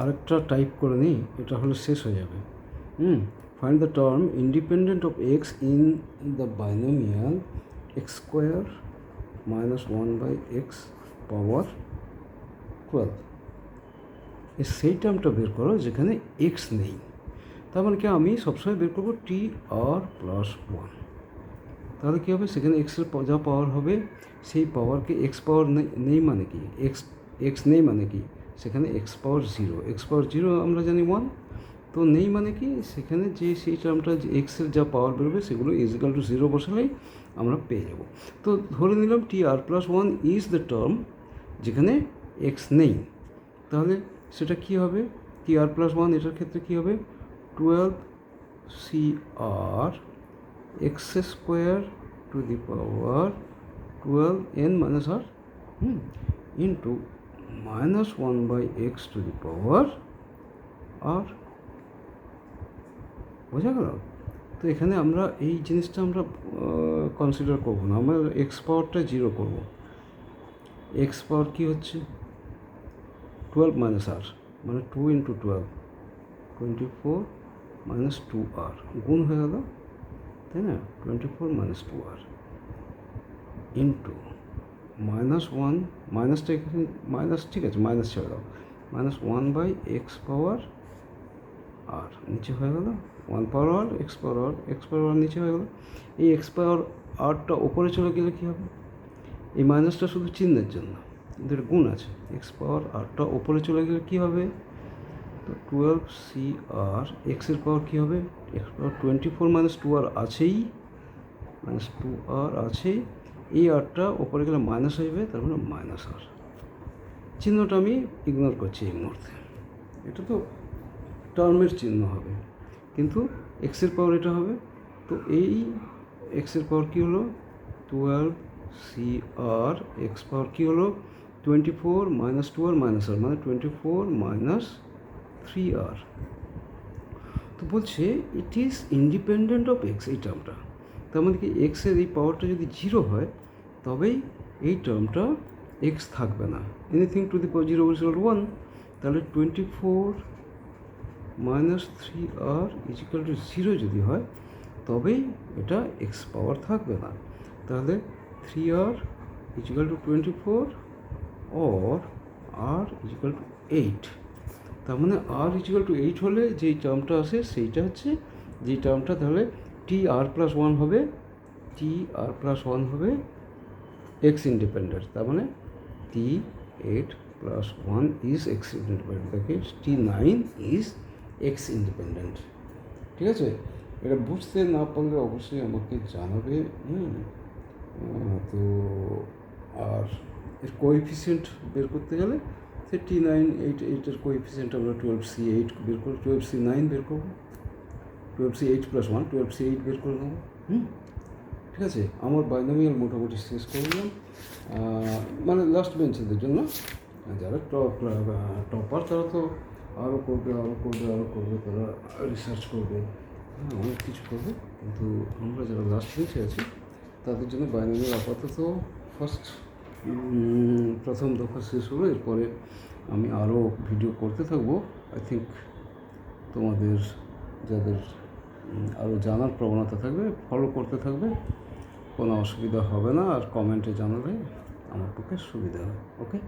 আরেকটা টাইপ করে নিই এটা হলে শেষ হয়ে যাবে। Hmm find the term independent of x in the binomial x square minus one by x power twelve সেই টার্মটা বের করো যেখানে এক্স নেই। তার মানে কি আমি সবসময় বের করব টি আর প্লাস ওয়ান তাহলে কী হবে? সেখানে এক্সের যা পাওয়ার হবে, সেই পাওয়ারকে এক্স পাওয়ার নেই মানে কি? এক্স এক্স নেই মানে কি? সেখানে x power zero x power zero আমরা জানি ওয়ান তো নেই মানে কি? সেখানে যে সেই টার্মটা এক্সের যা পাওয়ার বেরোবে সেগুলো ইজিক্যাল টু জিরো বসালেই আমরা পেয়ে যাব। তো ধরে নিলাম T R plus one is the term যেখানে এক্স নেই। তাহলে সেটা কী হবে? টি আর প্লাস ওয়ান এটার ক্ষেত্রে কী হবে? Twelve C R x square to the power twelve N minus R into minus one by x to the power R বোঝা গেল? তো এখানে আমরা এই জিনিসটা আমরা কনসিডার করব না। আমরা এক্স পাওয়ারটা জিরো করব। এক্স পাওয়ার কী হচ্ছে? টুয়েলভ মাইনাস আর মানে two into twelve twenty four minus two R গুণ হয়ে গেল, তাই না? Twenty four minus two R into minus one মাইনাসটা এখানে মাইনাস ঠিক আছে মাইনাস ছেড়ে দাও। Minus one by x power R নিচে হয়ে গেল। One power R x power R x power R নিচে হয়ে গেল। এই এক্স পাওয়ার আরটা ওপরে চলে গেলে কী হবে? এই মাইনাসটা শুধু চিহ্নের জন্য। কিন্তু এটা গুণ আছে। এক্স পাওয়ার আরটা ওপরে চলে গেলে কী হবে? তো টুয়েলভ সি আর এক্সের পাওয়ার কী হবে? X power twenty four minus two R আছেই। মাইনাস টু আর আছেই। এই আরটা ওপরে গেলে মাইনাস হয়ে যাবে তার মানে মাইনাস আর চিহ্নটা আমি ইগনোর করছি এই মুহূর্তে। এটা তো টার্মের চিহ্ন হবে। কিন্তু এক্সের পাওয়ার এটা হবে। তো এই এক্সের পাওয়ার কী হলো? Twelve C R x power কী হলো? Twenty four minus two R minus R মানে twenty four minus three R তো বলছে it is independent of x এই টার্মটা তার মানে কি এক্সের এই পাওয়ারটা যদি জিরো হয় তবেই এই টার্মটা এক্স থাকবে না। Anything to the zero equal one তাহলে twenty four minus three R is equal to zero যদি হয়, তবেই এটা এক্স পাওয়ার থাকবে না। তাহলে three R is equal to twenty four or R is equal to eight তার মানে আর ইজিক্যাল টু এইট হলে যেই টার্মটা আসে সেইটা হচ্ছে, যেই টার্মটা তাহলে টি আর প্লাস ওয়ান হবে টি আর প্লাস ওয়ান হবে এক্স ইন্ডিপেন্ডেন্ট তার মানে T eight plus one is x independent দেখে T nine is x independent ঠিক আছে? এটা বুঝতে না পারলে অবশ্যই আমাকে জানাবে, হুম? তো আর এর কোএফিসিয়েন্ট বের করতে গেলে সে টি নাইন এইট এইটের কোএফিসিয়েন্ট আমরা টুয়েলভ সি এইট বের করব টুয়েলভ সি নাইন বের করব। Twelve C eight plus one twelve C eight বের করে নেব, হুম? ঠিক আছে, আমার বাইনামিয়াল মোটামুটি শেষ করলাম। মানে লাস্ট বেঞ্চেদের জন্য। যারা টপ টপার তারা তো আরও করবে আরও করবে আরও করবে, তারা রিসার্চ করবে। হ্যাঁ অনেক কিছু করবে। কিন্তু আমরা যারা লাস্ট বেঞ্চে আছি, তাদের জন্য বাইনামিয়াল আপাতত ফার্স্ট প্রথম দফা শেষ হলো। এরপরে আমি আরও ভিডিও করতে থাকব। আই থিঙ্ক তোমাদের, যাদের আরও জানার প্রবণতা থাকবে ফলো করতে থাকবে। কোনো অসুবিধা হবে না, আর কমেন্টে জানালে আমার পক্ষে সুবিধা হবে ওকে